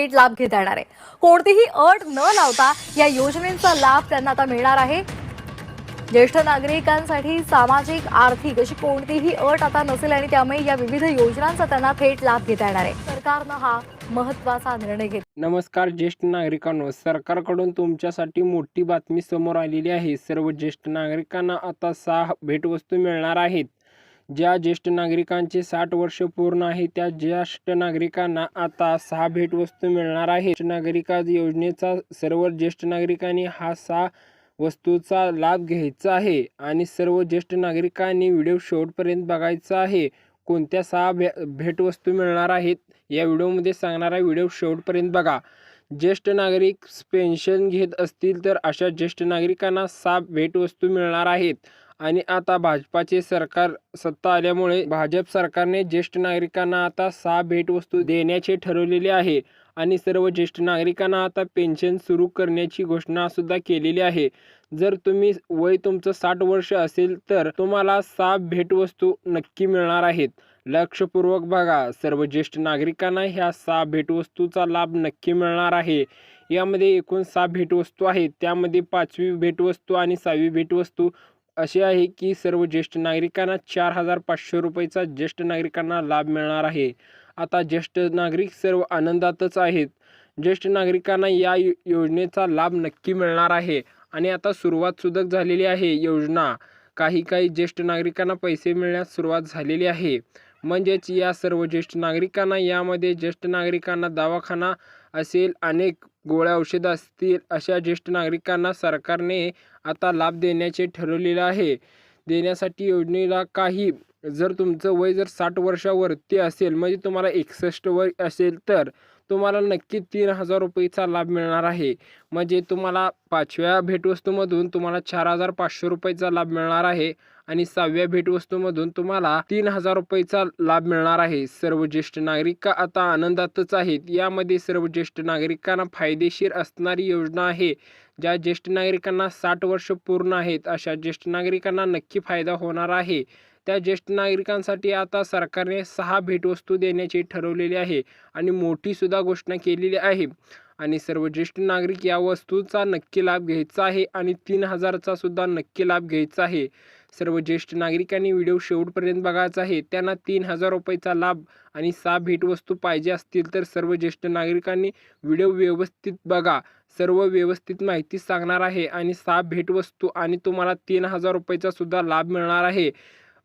थेट लाभ घेता येणार आहे. कोणतीही अट न लावता या योजनेचा लाभ त्यांना आता मिळणार आहे. ज्येष्ठ नागरिकांसाठी सामाजिक आर्थिक अशी कोणतीही अट आता नसेल आणि त्यामुळे या विविध योजनांचा त्यांना थेट लाभ घेता येणार आहे. सरकारनं हा महत्त्वाचा निर्णय घेत नमस्कार ज्येष्ठ नागरिकांनो. सरकारकडून तुमच्यासाठी मोठी बातमी समोर आलेली आहे. सर्व ज्येष्ठ नागरिकांना आता सहा भेटवस्तू मिळणार आहेत. ज्या ज्येष्ठ नागरिकांचे साठ वर्ष पूर्ण आहे त्या ज्येष्ठ नागरिकांना आता सहा भेटवस्तू मिळणार आहे ज्येष्ठ नागरिका योजनेचा सर्व ज्येष्ठ नागरिकांनी हा सहा वस्तूचा लाभ घ्यायचा आहे आणि सर्व ज्येष्ठ नागरिकांनी व्हिडिओ शेवटपर्यंत बघायचा आहे. कोणत्या सहा भे भेटवस्तू मिळणार आहेत या व्हिडिओमध्ये सांगणारा व्हिडिओ शेवटपर्यंत बघा. ज्येष्ठ नागरिक पेन्शन घेत असतील तर अशा ज्येष्ठ नागरिकांना सहा भेटवस्तू मिळणार आहेत. आणि आता भाजपाचे सरकार सत्ता आल्यामुळे भाजप सरकारने ज्येष्ठ नागरिकांना आता सहा भेटवस्तू देण्याचे ठरवलेले आहे आणि सर्व ज्येष्ठ नागरिकांना आता पेन्शन सुरू करण्याची घोषणासुद्धा केलेली आहे. जर तुम्ही वय तुमचं साठ वर्ष असेल तर तुम्हाला सहा भेटवस्तू नक्की मिळणार आहेत. लक्षपूर्वक बघा सर्व ज्येष्ठ नागरिकांना ह्या सहा भेटवस्तूचा लाभ नक्की मिळणार आहे. यामध्ये एकूण सहा भेटवस्तू आहेत. त्यामध्ये पाचवी भेटवस्तू आणि सहावी भेटवस्तू अशी आहे की सर्व ज्येष्ठ नागरिकांना चार हजार पाचशे रुपयेचा ज्येष्ठ नागरिकांना लाभ मिळणार आहे. आता ज्येष्ठ नागरिक सर्व आनंदातच आहेत. ज्येष्ठ नागरिकांना या योजनेचा लाभ नक्की मिळणार आहे. आणि आता सुरुवात सुद्धा झालेली आहे योजना. काही काही ज्येष्ठ नागरिकांना पैसे मिळण्यास सुरुवात झालेली आहे. म्हणजेच या सर्व ज्येष्ठ नागरिकांना यामध्ये ज्येष्ठ नागरिकांना दवाखाना असेल अनेक गोळ्या औषधं असतील अशा ज्येष्ठ नागरिकांना सरकारने आता लाभ देण्याचे ठरवलेलं आहे. देण्यासाठी योजनेला काही जर तुमचं वय जर साठ वर्षावरती असेल म्हणजे तुम्हाला एकसष्ट वय असेल तर तुम्हाला नक्की तीन हजार रुपयेचा लाभ मिळणार आहे. म्हणजे तुम्हाला पाचव्या भेटवस्तूमधून तुम्हाला चार हजार पाचशे रुपयेचा लाभ मिळणार आहे. आणि सहाव्या भेटवस्तूमधून तुम्हाला तीन हजार रुपयेचा लाभ मिळणार आहे. सर्व ज्येष्ठ नागरिक आता आनंदातच आहेत. यामध्ये सर्व ज्येष्ठ नागरिकांना फायदेशीर असणारी योजना आहे. ज्या ज्येष्ठ नागरिकांना साठ वर्ष पूर्ण आहेत अशा ज्येष्ठ नागरिकांना नक्की फायदा होणार आहे. त्या ज्येष्ठ नागरिकांसाठी आता सरकारने सहा भेटवस्तू देण्याचे ठरवलेले आहे आणि मोठीसुद्धा घोषणा केलेली आहे. आणि सर्व ज्येष्ठ नागरिक या वस्तूचा नक्की लाभ घ्यायचा आहे आणि तीन हजारचा सुद्धा नक्की लाभ घ्यायचा आहे. सर्व ज्येष्ठ नागरिकांनी व्हिडिओ शेवटपर्यंत बघायचा आहे. त्यांना तीन हजार रुपयेचा लाभ आणि सहा भेटवस्तू पाहिजे असतील तर सर्व ज्येष्ठ नागरिकांनी व्हिडिओ व्यवस्थित बघा. सर्व व्यवस्थित माहिती सांगणार आहे आणि सहा भेटवस्तू आणि तुम्हाला तीन हजार रुपयेचा सुद्धा लाभ मिळणार आहे.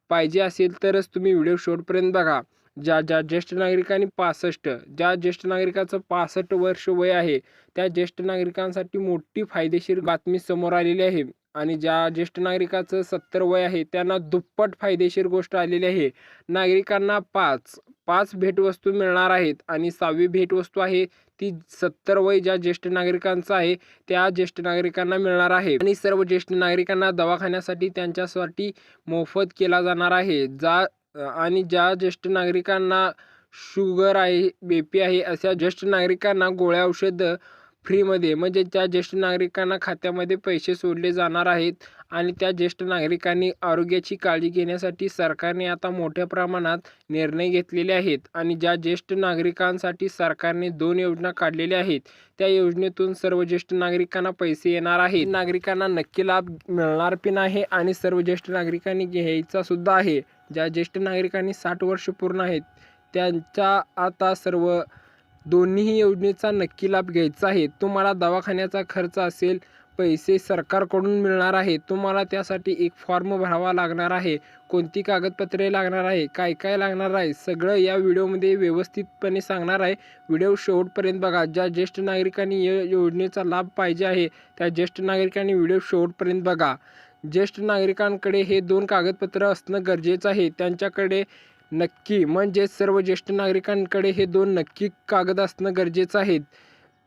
पाहिजे असेल तरच तुम्ही व्हिडिओ शेवटपर्यंत बघा. ज्या ज्या ज्येष्ठ नागरिकांनी पासष्ट ज्या ज्येष्ठ नागरिकाचं पासष्ट वर्ष वय आहे त्या ज्येष्ठ नागरिकांसाठी मोठी फायदेशीर बातमी समोर आलेली आहे. आणि ज्या ज्येष्ठ नागरिकाचं सत्तर वय आहे त्यांना दुप्पट फायदेशीर गोष्ट आलेली आहे. नागरिकांना पाच पाच भेटवस्तू मिळणार आहेत आणि सहावी भेटवस्तू आहे ती सत्तर वय ज्या ज्येष्ठ नागरिकांचं आहे त्या ज्येष्ठ नागरिकांना मिळणार आहे. आणि सर्व ज्येष्ठ नागरिकांना दवाखान्यासाठी त्यांच्यासाठी मोफत केला जाणार आहे. जा आणि ज्या ज्येष्ठ नागरिकांना शुगर आहे बी पी आहे अशा ज्येष्ठ नागरिकांना गोळ्या औषधं फ्रीमध्ये म्हणजे त्या ज्येष्ठ नागरिकांना खात्यामध्ये पैसे सोडले जाणार आहेत आणि त्या ज्येष्ठ नागरिकांनी आरोग्याची काळजी घेण्यासाठी सरकारने आता मोठ्या प्रमाणात निर्णय घेतलेले आहेत आणि ज्या ज्येष्ठ नागरिकांसाठी सरकारने दोन योजना काढलेल्या आहेत त्या योजनेतून सर्व ज्येष्ठ नागरिकांना पैसे येणार आहेत. नागरिकांना नक्की लाभ मिळणार पण आहे आणि सर्व ज्येष्ठ नागरिकांनी घ्यायचा सुद्धा आहे. ज्या ज्येष्ठ नागरिकांनी साठ वर्ष पूर्ण आहेत त्यांच्या आता सर्व दोन्हीही योजनेचा नक्की लाभ घ्यायचा आहे. तुम्हाला दवाखान्याचा खर्च असेल पैसे सरकारकडून मिळणार आहे. तुम्हाला त्यासाठी एक फॉर्म भरावा लागणार आहे. कोणती कागदपत्रे लागणार आहे? काय काय लागणार आहे? सगळं या व्हिडिओमध्ये व्यवस्थितपणे सांगणार आहे. व्हिडिओ शेवटपर्यंत बघा. ज्या ज्येष्ठ नागरिकांनी या योजनेचा लाभ पाहिजे आहे त्या ज्येष्ठ नागरिकांनी व्हिडिओ शेवटपर्यंत बघा. ज्येष्ठ नागरिकांकडे हे दोन कागदपत्र असणं गरजेचं आहे. त्यांच्याकडे नक्की म्हणजे सर्व ज्येष्ठ नागरिकांकडे हे दोन नक्की कागद असणं गरजेचं आहे.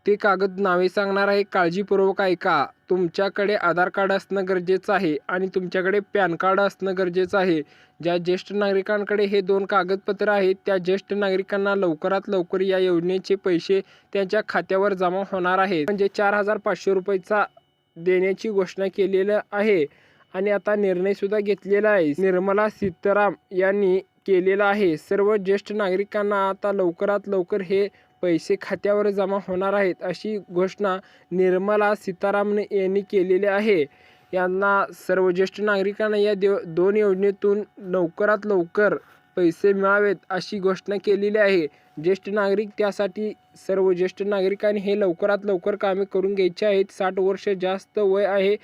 ते कागद नावे सांगणार आहे काळजीपूर्वक ऐका. तुमच्याकडे आधार कार्ड असणं गरजेचं आहे आणि तुमच्याकडे पॅन कार्ड असणं गरजेचं आहे. ज्या ज्येष्ठ नागरिकांकडे हे दोन कागदपत्र आहेत त्या ज्येष्ठ नागरिकांना लवकरात लवकर या योजनेचे पैसे त्यांच्या खात्यावर जमा होणार आहेत. म्हणजे चार हजार पाचशे रुपयेचा देण्याची घोषणा केलेलं आहे आणि आता निर्णयसुद्धा घेतलेला आहे. निर्मला सीताराम यांनी केलेला आहे. सर्व ज्येष्ठ नागरिकांना आता लवकरात लवकर हे पैसे खात्यावर जमा होणार आहेत अशी घोषणा निर्मला सीतारामन यांनी केलेली आहे. यांना सर्व ज्येष्ठ नागरिकांना या देव दोन योजनेतून लवकरात लवकर पैसे मिळावेत अशी घोषणा केलेली आहे. ज्येष्ठ नागरिक त्यासाठी सर्व ज्येष्ठ नागरिकांनी हे लवकरात लवकर कामे करून घ्यायची आहेत. साठ वर्ष जास्त वय आहे.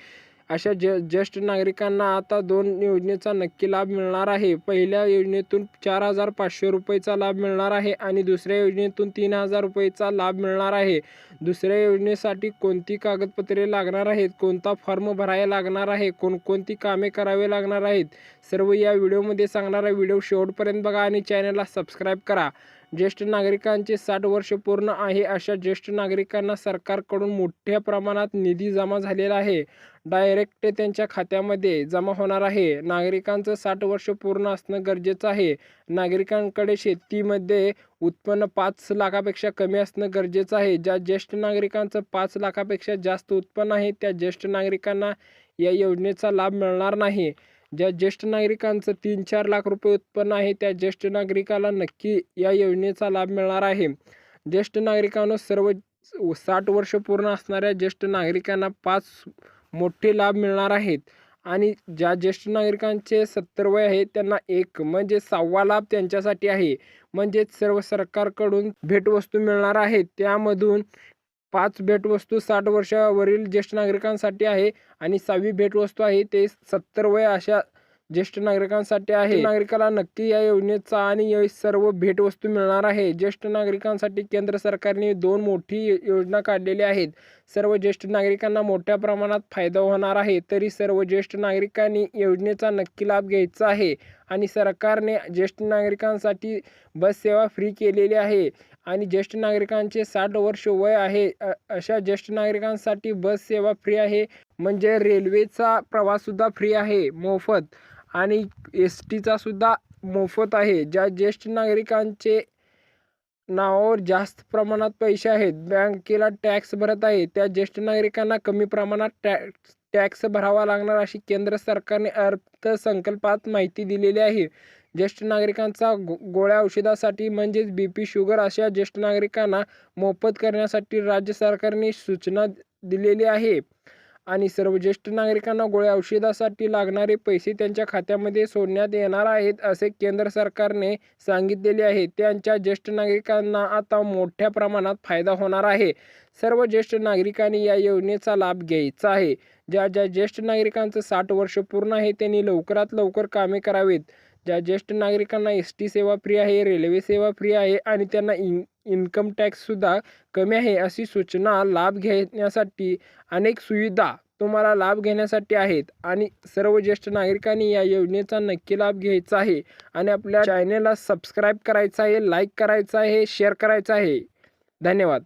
अशा ज ज्येष्ठ नागरिकांना आता दोन योजनेचा नक्की लाभ मिळणार आहे. पहिल्या योजनेतून चार हजार पाचशे रुपयेचा लाभ मिळणार आहे आणि दुसऱ्या योजनेतून तीन हजार रुपयेचा लाभ मिळणार आहे. दुसऱ्या योजनेसाठी कोणती कागदपत्रे लागणार आहेत? कोणता फॉर्म भरायला लागणार आहे? कोणकोणती कामे करावे लागणार आहेत? सर्व या व्हिडिओमध्ये सांगणारा व्हिडिओ शेवटपर्यंत बघा आणि चॅनलला सबस्क्राईब करा. ज्येष्ठ नागरिकांचे साठ वर्ष पूर्ण आहे अशा ज्येष्ठ नागरिकांना सरकारकडून मोठ्या प्रमाणात निधी जमा झालेला आहे. डायरेक्ट त्यांच्या खात्यामध्ये जमा होणार आहे. नागरिकांचं साठ वर्ष पूर्ण असणं गरजेचं आहे. नागरिकांकडे शेतीमध्ये उत्पन्न पाच लाखापेक्षा कमी असणं गरजेचं आहे. ज्या ज्येष्ठ नागरिकांचं पाच लाखापेक्षा जास्त उत्पन्न आहे त्या ज्येष्ठ नागरिकांना या योजनेचा लाभ मिळणार नाही. ज्या ज्येष्ठ नागरिकांचं तीन चार लाख रुपये उत्पन्न आहे त्या ज्येष्ठ नागरिकाला नक्की या योजनेचा लाभ मिळणार आहे. ज्येष्ठ नागरिकांना सर्व साठ वर्ष पूर्ण असणाऱ्या ज्येष्ठ नागरिकांना पाच मोठे लाभ मिळणार आहेत. आणि ज्या ज्येष्ठ नागरिकांचे सत्तर वय आहे त्यांना एक म्हणजे सहावा लाभ त्यांच्यासाठी आहे. म्हणजेच सर्व सरकारकडून भेटवस्तू मिळणार आहेत. त्यामधून पाच भेटवस्तू साठ वर्षावरील ज्येष्ठ नागरिकांसाठी आहे आणि सहावी भेटवस्तू आहे ते सत्तर वय अशा ज्येष्ठ नागरिकांसाठी आहे. नागरिकाला नक्की या योजनेचा आणि या सर्व भेटवस्तू मिळणार आहे. ज्येष्ठ नागरिकांसाठी केंद्र सरकारने दोन मोठी योजना काढलेल्या आहेत. सर्व ज्येष्ठ नागरिकांना मोठ्या प्रमाणात फायदा होणार आहे. तरी सर्व ज्येष्ठ नागरिकांनी योजनेचा नक्की लाभ घ्यायचा आहे. आणि सरकारने ज्येष्ठ नागरिकांसाठी बस सेवा फ्री केलेली आहे. आणि ज्येष्ठ नागरिकांचे साठ वर्ष वय आहे. अशा ज्येष्ठ नागरिकांसाठी बस सेवा फ्री आहे. म्हणजे रेल्वेचा प्रवाससुद्धा फ्री आहे. मोफत. आणि एस टीचा सुद्धा मोफत आहे. ज्या ज्येष्ठ नागरिकांचे नावावर जास्त प्रमाणात पैसे आहेत बँकेला टॅक्स भरत आहे त्या ज्येष्ठ नागरिकांना कमी प्रमाणात टॅक्स टॅक्स भरावा लागणार अशी केंद्र सरकारने अर्थसंकल्पात माहिती दिलेली आहे. ज्येष्ठ नागरिकांचा गो गोळ्या औषधासाठी म्हणजेच बी पी शुगर अशा ज्येष्ठ नागरिकांना मोफत करण्यासाठी राज्य सरकारने सूचना दिलेली आहे. आणि सर्व ज्येष्ठ नागरिकांना गोळ्या औषधासाठी लागणारे पैसे त्यांच्या खात्यामध्ये सोडण्यात येणार आहेत असे केंद्र सरकारने सांगितलेले आहे. त्यांच्या ज्येष्ठ नागरिकांना आता मोठ्या प्रमाणात फायदा होणार आहे. सर्व ज्येष्ठ नागरिकांनी या योजनेचा लाभ घ्यायचा आहे. ज्या ज्या ज्येष्ठ नागरिकांचं साठ वर्ष पूर्ण आहे त्यांनी लवकरात लवकर कामे करावीत. ज्या ज्येष्ठ नागरिकांना एस टी सेवा फ्री आहे रेल्वे सेवा फ्री आहे आणि त्यांना इन इन्कम टॅक्ससुद्धा कमी आहे अशी सूचना लाभ घेण्यासाठी अनेक सुविधा तुम्हाला लाभ घेण्यासाठी आहेत आणि सर्व ज्येष्ठ नागरिकांनी या योजनेचा नक्की लाभ घ्यायचा आहे आणि आपल्या चॅनेलला सबस्क्राईब करायचं आहे लाईक करायचं आहे शेअर करायचं आहे. धन्यवाद.